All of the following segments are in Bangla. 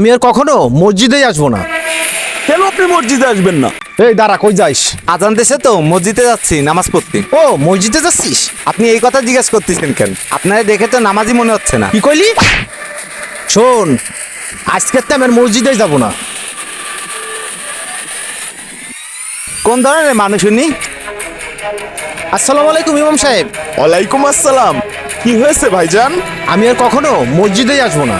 আমি আর কখনো মসজিদেই আসব না। কেন আপনি মসজিদে আসবেন না? এই দাঁড়া কই যাইস আজান দেশে তো মসজিদে যাচ্ছি নামাজ পড়তে। ও মসজিদে যাচ্ছিস? আপনি এই কথা জিজ্ঞেস করতেছেন কেন? আপনারা দেখে তো নামাজই মনে হচ্ছে না। কি কইলি? শোন আজকের তো আমি আর মসজিদেই যাব না। কোন ধরনের মানুষ উনি? আসসালামু আলাইকুম ইমাম সাহেব। ওয়ালাইকুম আসসালাম। কি হয়েছে ভাইজান? আমি আর কখনো মসজিদেই আসব না।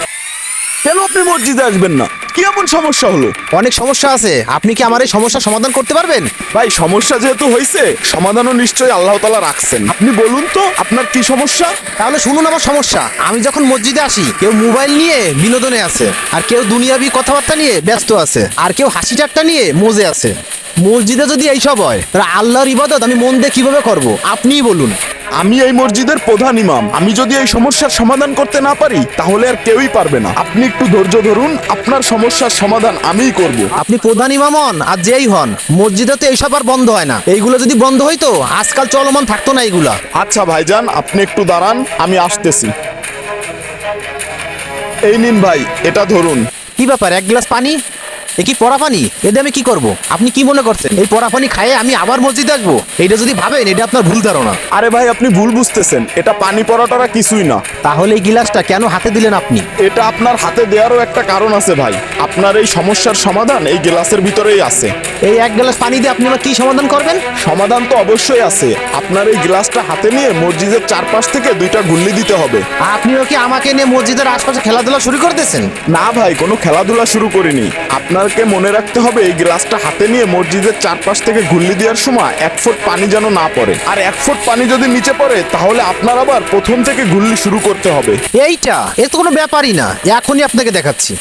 কেন আপনি মসজিদে আসবেন না? কি এমন সমস্যা হলো? অনেক সমস্যা আছে। আপনি কি আমার এই সমস্যার সমাধান করতে পারবেন? ভাই সমস্যা যেহেতু হয়েছে সমাধানও নিশ্চয়ই আল্লাহ তালা রাখছেন। আপনি বলুন তো আপনার কি সমস্যা? তাহলে শুনুন আমার সমস্যা। আমি যখন মসজিদে আসি কেউ মোবাইল নিয়ে বিনোদনে আছে আর কেউ দুনিয়াবি কথাবার্তা নিয়ে ব্যস্ত আছে আর কেউ হাসি ঠাট্টা নিয়ে মজে আছে। মসজিদে যদি এইসব হয় তাহলে আল্লাহর ইবাদত আমি মন দিয়ে কীভাবে করব? আপনিই বলুন। আমি এই মসজিদের প্রধান ইমাম। আমি যদি এই সমস্যার সমাধান করতে না পারি তাহলে আর কেউই পারবে না। আপনি একটু ধৈর্য ধরুন আপনার সমস্যার সমাধান আমিই করব। আপনি প্রধান ইমাম হন আর যেই হন মসজিদে তো এইসব আর বন্ধ হয় না। এইগুলো যদি বন্ধ হইতো আজকাল চলমান থাকতো না এইগুলা। আচ্ছা ভাইজান আপনি একটু দাঁড়ান আমি আসতেছি। এই নিন ভাই এটা ধরুন। কি ব্যাপার এক গ্লাস পানি? এ কি পড়া পানি এতে আমি কি করব? আপনি কি মনে করছেন? এই পড়া পানি খাইয়ে আমি আবার মসজিদে আসব? এটা যদি ভাবেন এটা আপনার ভুল ধারণা। আরে ভাই আপনি ভুল বুঝতেছেন। এটা পানি পরাটারা কিছুই না। তাহলে এই গিলাসটা কেন হাতে দিলেন আপনি? এটা আপনার হাতে দেওয়ারও একটা কারণ আছে ভাই। আপনার এই সমস্যার সমাধান এই গ্লাসের ভিতরেই আছে। এই এক গ্লাস পানি দিয়ে আপনি আমার কি সমাধান করবেন? সমাধান তো অবশ্যই আছে। আপনার এই গ্লাসটা হাতে নিয়ে মসজিদের চারপাশ থেকে দুইটা গুল্লি দিতে হবে। আপনিও কি আমাকে নিয়ে মসজিদের আশপাশে খেলাধুলা শুরু করতেছেন না ভাই কোনো খেলাধুলা শুরু করিনি। আপনাকে মনে রাখতে হবে এই গ্লাসটা হাতে নিয়ে মসজিদের চারপাশ থেকে গুল্লি দেওয়ার সময় এক ফুট পানি যেন না পড়ে। আর এক ফুট পানি যদি নিচে পড়ে তাহলে আপনার আবার প্রথম থেকে ঘুল্লি শুরু করতে হবে। এইটা? এর তো কোনো ব্যাপারই না। এখনই আপনাকে দেখাচ্ছি।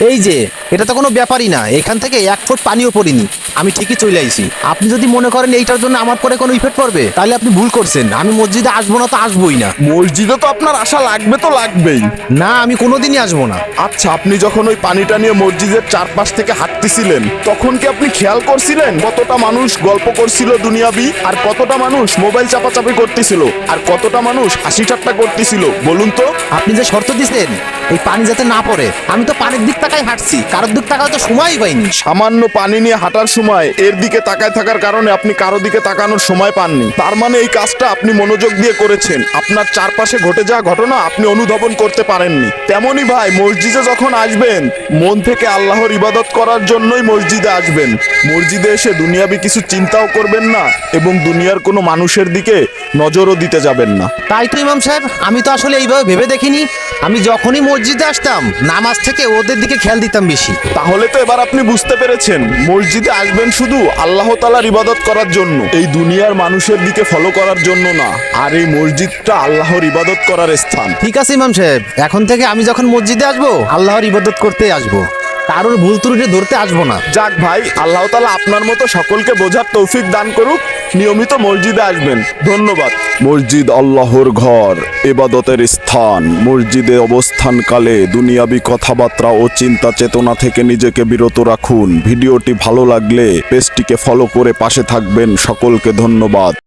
এই যে এটা তো কোনো ব্যাপারই না। এখান থেকে এক ফুট পানিও পড়িনি। আমি ঠিকই চলে আইছি। আপনি যদি মনে করেন এইটার জন্য আমার পরে কোনো ইফেক্ট পড়বে তাহলে আপনি ভুল করছেন। আমি মসজিদে আসব না তো আসবোই না। মসজিদে তো আপনার আশা লাগবে তো লাগবেই। না আমি কোনোদিনই আসব না। আচ্ছা আপনি যখন ওই পানিটা নিয়ে মসজিদের চারপাশ থেকে হাঁটতেছিলেন তখন কি আপনি খেয়াল করছিলেন কতটা মানুষ গল্প করছিল দুনিয়াবি আর কতটা মানুষ মোবাইল চাপাচাপি করতেছিল আর কতটা মানুষ হাসি ঠাট্টা করতেছিল? বলুন তো। আপনি যে শর্ত দিছেন এই পানি যাতে না পড়ে আমি তো পানির দিক তাকাই হাঁটছি কারোর দিক তাকাও তো সময়ই পাইনি। সামান্য পানি নিয়ে হাঁটার সময় এর দিকে তাকায় থাকার কারণে আপনি কারও দিকে তাকানোর সময় পাননি। তার মানে এই কাজটা আপনি মনোযোগ দিয়ে করেছেন। আপনার চারপাশে ঘটে যাওয়া ঘটনা আপনি অনুধাবন করতে পারেননি। তেমনি ভাই মসজিদে যখন আসবেন মন থেকে আল্লাহর ইবাদত করার জন্যই মসজিদে আসবেন। মসজিদে এসে দুনিয়াবি কিছু চিন্তাও করবেন না এবং দুনিয়ার কোনো মানুষের দিকে নজরও দিতে যাবেন না। তাই তো ইমাম সাহেব আমি তো আসলে এইভাবে ভেবে দেখিনি। আমি যখনই মসজিদে আসতাম নামাজ থেকে ওদের দিকে খেয়াল দিতাম বেশি। তাহলে তো এবার আপনি বুঝতে পেরেছেন মসজিদে আসবেন শুধু আল্লাহ তালার ইবাদত করার জন্য এই দুনিয়ার মানুষের দিকে ফলো করার জন্য না আর এই মসজিদটা আল্লাহর ইবাদত করার স্থান। ঠিক আছে ইমাম সাহেব এখন থেকে আমি যখন মসজিদে আসব আল্লাহর ইবাদত করতে আসব। কারোর ভুল ত্রুটি ধরতে আসব না। যাক ভাই আল্লাহ তালা আপনার মতো সকলকে বোঝার তৌফিক দান করুক নিয়মিত মসজিদে আসবেন। ধন্যবাদ। মসজিদ আল্লাহর ঘর এবাদতের স্থান মসজিদে অবস্থানকালে দুনিয়াবি কথাবার্তা ও চিন্তা চেতনা থেকে নিজেকে বিরত রাখুন। ভিডিওটি ভালো লাগলে পেজটিকে ফলো করে পাশে থাকবেন। সকলকে ধন্যবাদ।